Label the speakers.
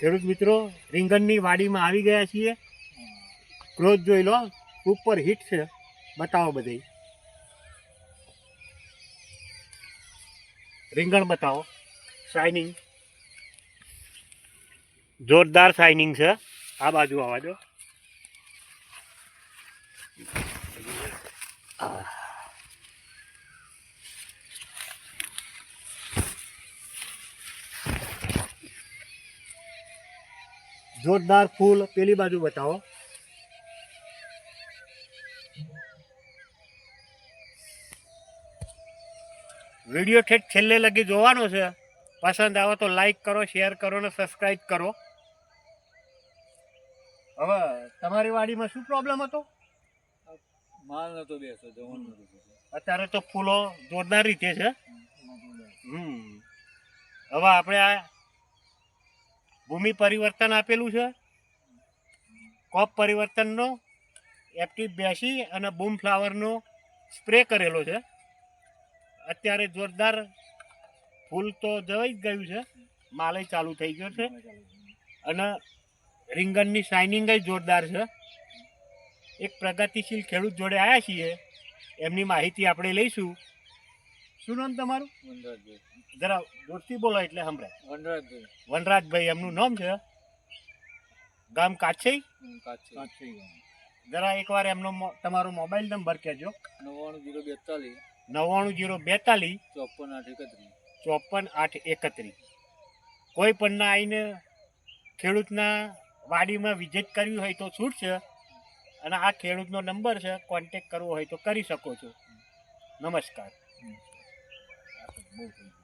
Speaker 1: ખેડૂત મિત્રો, રીંગણની વાડીમાં આવી ગયા છીએ. ક્રોધ જોઈ લો, ઉપર હિટ છે. બતાવો બધી રીંગણ બતાવો. શાઇનિંગ જોરદાર શાઇનિંગ છે. આ બાજુ આવવા દો. જોરદાર ફૂલ પેલી બાજુ બતાવો. વીડિયો ઠેઠ છેલ્લે લગી જોવાનો છે. પસંદ આવે તો લાઈક કરો શેર કરો ને સબસ્ક્રાઈબ કરો. હવે તમારી વાડીમાં શું પ્રોબ્લેમ હતો?
Speaker 2: માલ નતો બેસો
Speaker 1: અત્યારે તો ફૂલો જોરદાર રીતે છે. હમ. હવે આપણે આ ભૂમિ પરિવર્તન આપેલું છે. કોપ પરિવર્તનનો એક્ટિવ બેસી અને બૂમ ફ્લાવરનો સ્પ્રે કરેલો છે. અત્યારે જોરદાર ફૂલ તો જવાઈ જ ગયું છે. માલે ચાલુ થઈ ગયો છે અને રીંગણની શાઇનિંગ જોરદાર છે. એક પ્રગતિશીલ ખેડૂત જોડે આવ્યા છીએ. એમની માહિતી આપણે લઈશું. શું નામ તમારું?
Speaker 2: વનરાજભાઈ.
Speaker 1: જરા જોરથી બોલો એટલે સંભળાય.
Speaker 2: વનરાજભાઈ.
Speaker 1: વનરાજભાઈ એમનું નામ છે? ગામ કાછઈ?
Speaker 2: કાચી
Speaker 1: જરા એકવાર એમનો તમારો મોબાઈલ નંબર કહેજો.
Speaker 2: નવ્વાણું જીરો બેતાલીસ.
Speaker 1: નવ્વાણું જીરો બેતાલીસ.
Speaker 2: ચોપન આઠ એકત્રીસ.
Speaker 1: ચોપન આઠ એકત્રીસ. કોઈ પણના આવીને ખેડૂતના વાડીમાં વિઝિટ કરવી હોય તો છૂટ છે? અને આ ખેડૂતનો નંબર છે કોન્ટેક કરવો હોય તો કરી શકો છો. નમસ્કાર.
Speaker 2: બહુ થઈ ગયું